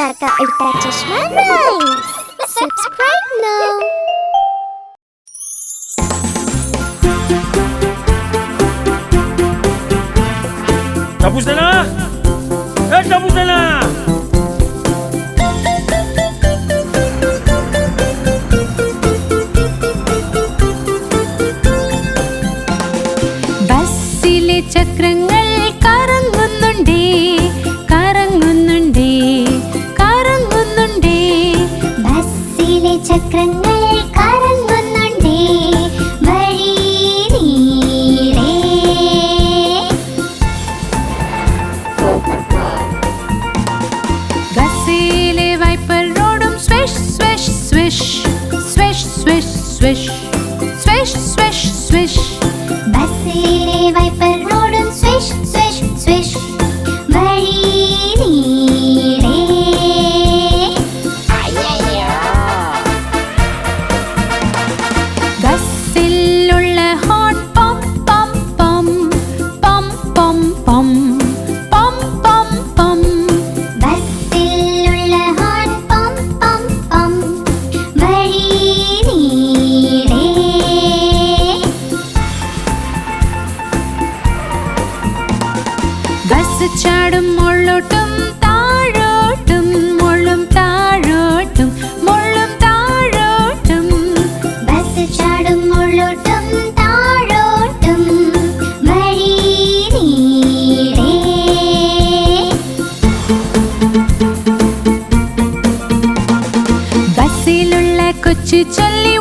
Ntar ka ulta chashma Subscribe now. Tapos na na! Eh, tapos na na! Basile chakrang swish, swish, swish. Basere vai per roden, swish, swish. ചാടും മുള്ളോട്ടും താഴോട്ടും ചാടും ബസ്സിലുള്ള ചൊല്ലി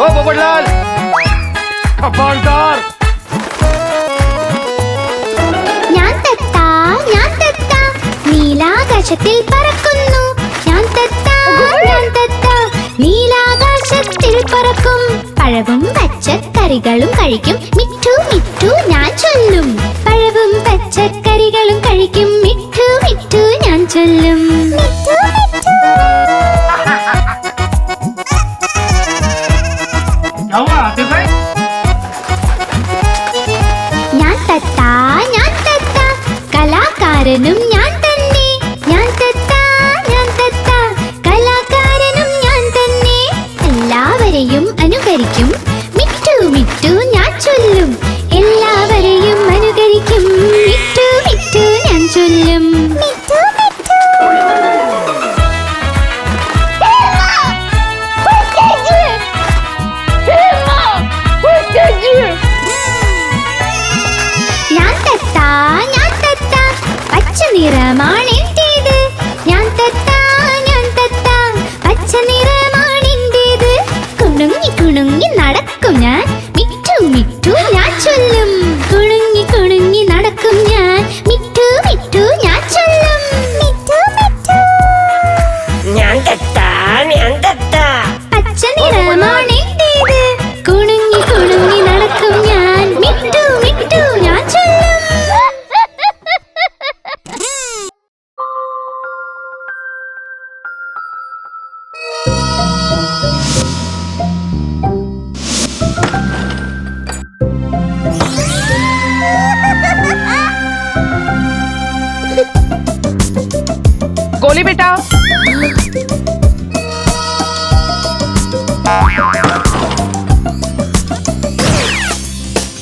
ഓ पोपटलाल കപ്പാൾക്കാർ ഞാൻ തത്താ ഞാൻ തത്താ നീലാകാശത്തിൽ പറക്കുന്നു. ഞാൻ തത്താ ഞാൻ തത്താ നീലാകാശത്തിൽ പറക്കും. പഴവും പച്ചക്കറികളും കഴിക്കും. മിട്ടു മിട്ടു ഞാൻ ചൊല്ലും. പഴവും പച്ചക്കറികളും കഴിക്കും. മിട്ടു മിട്ടു ഞാൻ ചൊല്ലും. മിറ്റു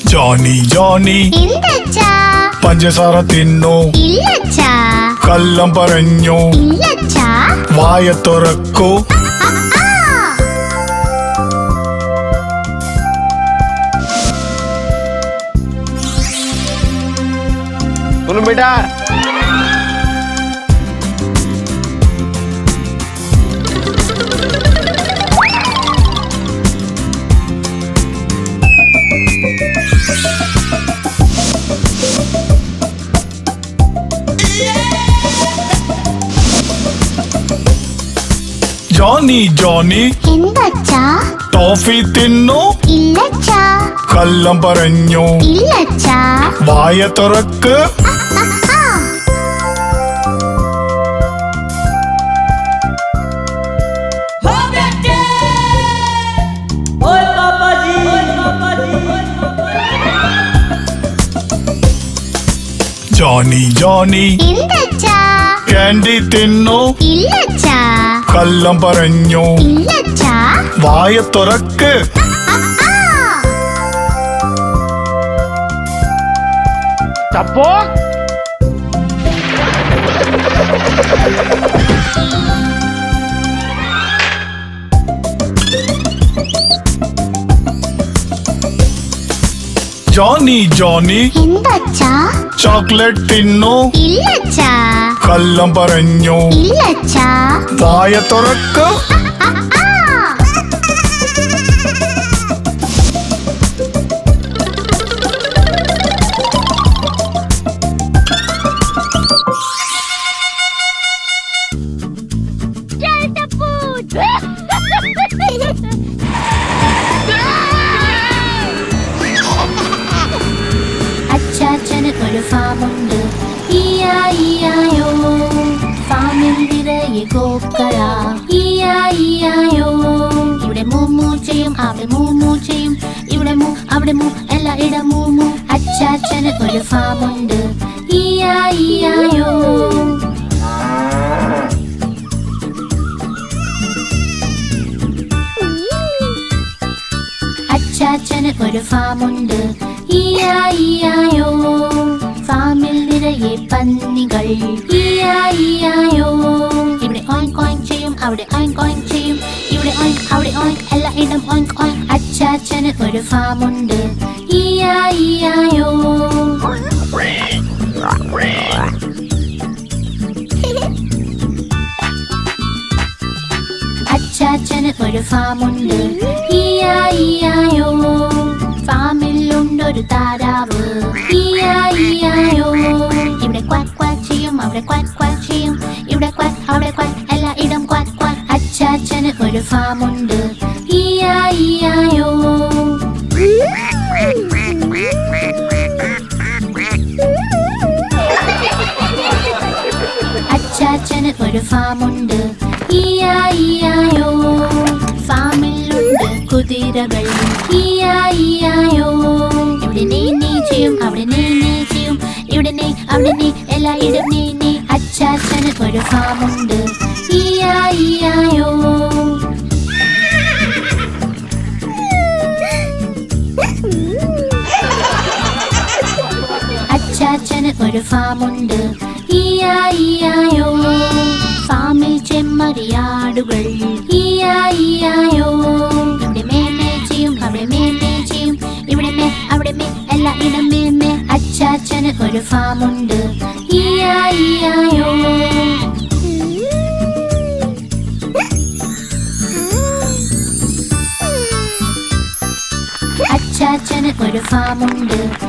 జానీ జానీ. ఇల్లచ్చా పంచసార తిన్ను. ఇల్లచ్చా? కల్లం పరంజు ఇల్లచ్చా? వాయ తొరక్కు. सुन बेटा ജോണി ജോണി എന്തച്ചാ ടോഫി തിന്നു ഇല്ലച്ചാ കള്ളം പറഞ്ഞു ഇല്ലച്ചാ വായ തുറക്ക് ജോണി ജോണി എന്തച്ചാ കാൻഡി തിന്നു ഇല്ലച്ചാ കള്ളം പറഞ്ഞു വായ തുറക്ക് അപ്പോ ജോണി ജോണി ചോക്ലേറ്റ് തിന്നു ഇല്ല കള്ളം പറഞ്ഞു? വായ തുറക്ക്. ഒരു ഫാമുണ്ട് ഇയാ ഈയായോ ഈയായോ. ഇവിടെ മൂമൂ ചെയ്യും അവിടെ മൂമൂ ചെയ്യും. ഇവിടെ മൂ അവിടെ മൂ എല്ലായിടം മൂമൂ അച്ചാച്ചന് ഒരു ഫാമുണ്ട് ഈയാ ഈയായോ. അച്ചാച്ചന് ഒരു ഫാമുണ്ട് ഇയായിയായോ ഫാമിൽ നിറയെ പന്നികൾ. oink oink chim, ao để oink oink chim. Yêu để oink ao để oink Ella là yên em oink oink acha cha nên ở đây pha môn đề ia ia, yo. Acha cha nên ở đây pha môn đề ia ia, yo. Pha mình luôn đôi được ta đã vừa ia ia, yo. Chim để quát quát chim, ao để quát ഒരു ഫാമുണ്ട് ഈയാ ഈയായോ അച്ചാച്ചന് ഒരു ഫാമുണ്ട്. ഇയായിയായോ ഫാമിലുണ്ട് കുതിരകൾ. ഇയായിയായോ ഇവിടെ നീ നീ അവിടെ നീ നീ ഇവിടെ നീ അവിടെ നീ എല്ലായിടും നീ നീ. അച്ചാച്ചന് ഒരു ഫാമുണ്ട്. ഈയാ ഒരു ഫാമുണ്ട്. ഈയായിയായോ ഈയായോ. ഫാമിൽ ചെമ്മരിയാടുകൾ. ഈയായിയായോ ഈയായോ. ഇവിടെ മേമേ ചെയ്യും അവിടെ മേമേ ചെയ്യും. ഇവിടെ മേ അവിടെ മേ എല്ലാ ഇടം മേമേ അച്ചാച്ചന് ഒരു ഫാമുണ്ട്. ഈയായിയായോ ഈയായോ. അച്ചാച്ചന് ഒരു ഫാമുണ്ട്.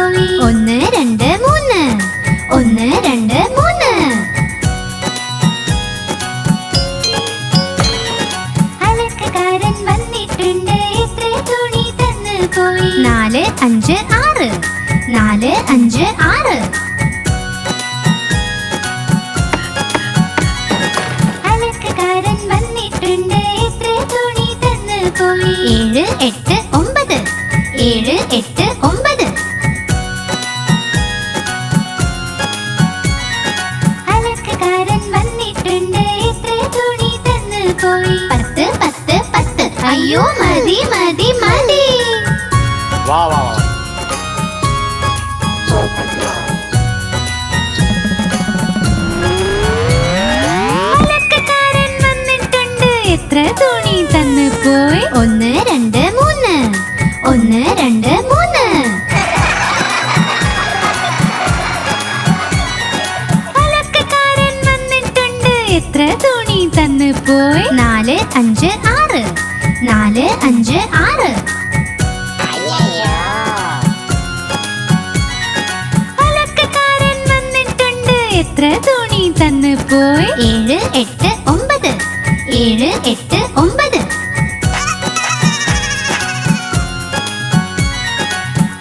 slowly. തന്നു പോയി ഒന്ന് രണ്ട് മൂന്ന്. ഒന്ന് രണ്ട് മൂന്ന്. അലക്കുകാരൻ വന്നിട്ടുണ്ട്. എത്ര തുണി തന്നു പോയി? നാല് അഞ്ച് ആറ്. നാല് അഞ്ച് ആറ്. എത്ര തുണി തന്നു പോയി? ഏഴ് എട്ട് ഏഴ് എട്ട് ഒമ്പത്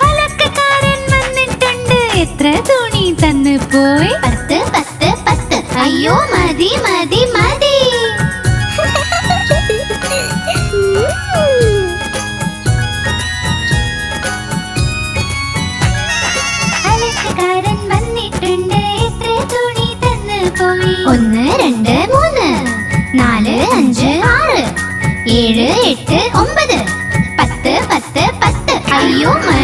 അലക്കുകാരൻ വന്നിട്ടുണ്ട് എത്ര തുണി തന്നു പോയി പത്ത് പത്ത് പത്ത് അയ്യോ മതി മതി മതി അലക്കുകാരൻ വന്നിട്ടുണ്ട് എത്ര തുണി തന്നു പോയി ഒന്ന് രണ്ട് Знайоме?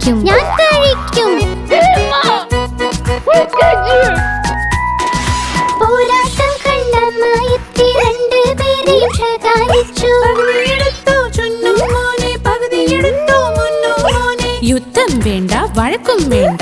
കഴിക്കും ഞാൻ കഴിക്കും പോരാട്ടം കണ്ടമ്മ എത്തി രണ്ട് പേരെയും ശകാരിച്ചു. യുദ്ധം വേണ്ട വഴക്കും വേണ്ട.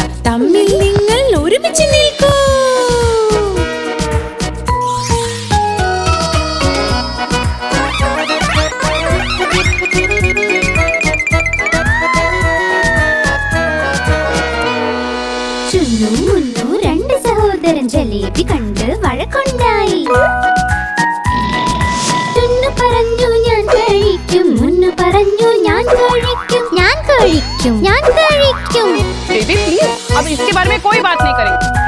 കഴിക്കും ഞാൻ കഴിക്കും बेबी प्लीज अब इसके बारे में कोई बात नहीं करेंगे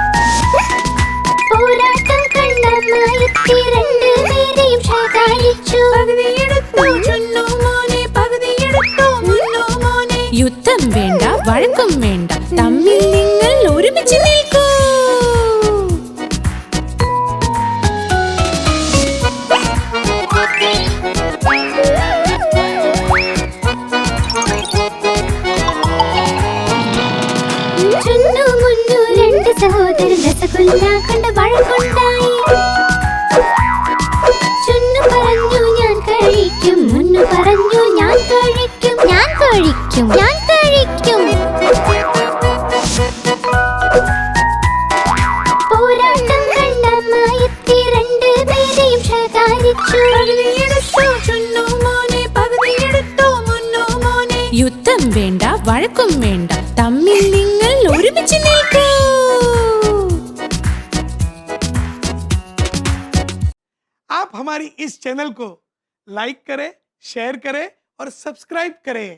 വേണ്ട വഴക്കും വേണ്ട തമ്മിൽ നിങ്ങൾ ഒരുമിച്ച് നിൽക്കൂ आप हमारी इस चैनल को लाइक करें शेयर करें और सब्सक्राइब करें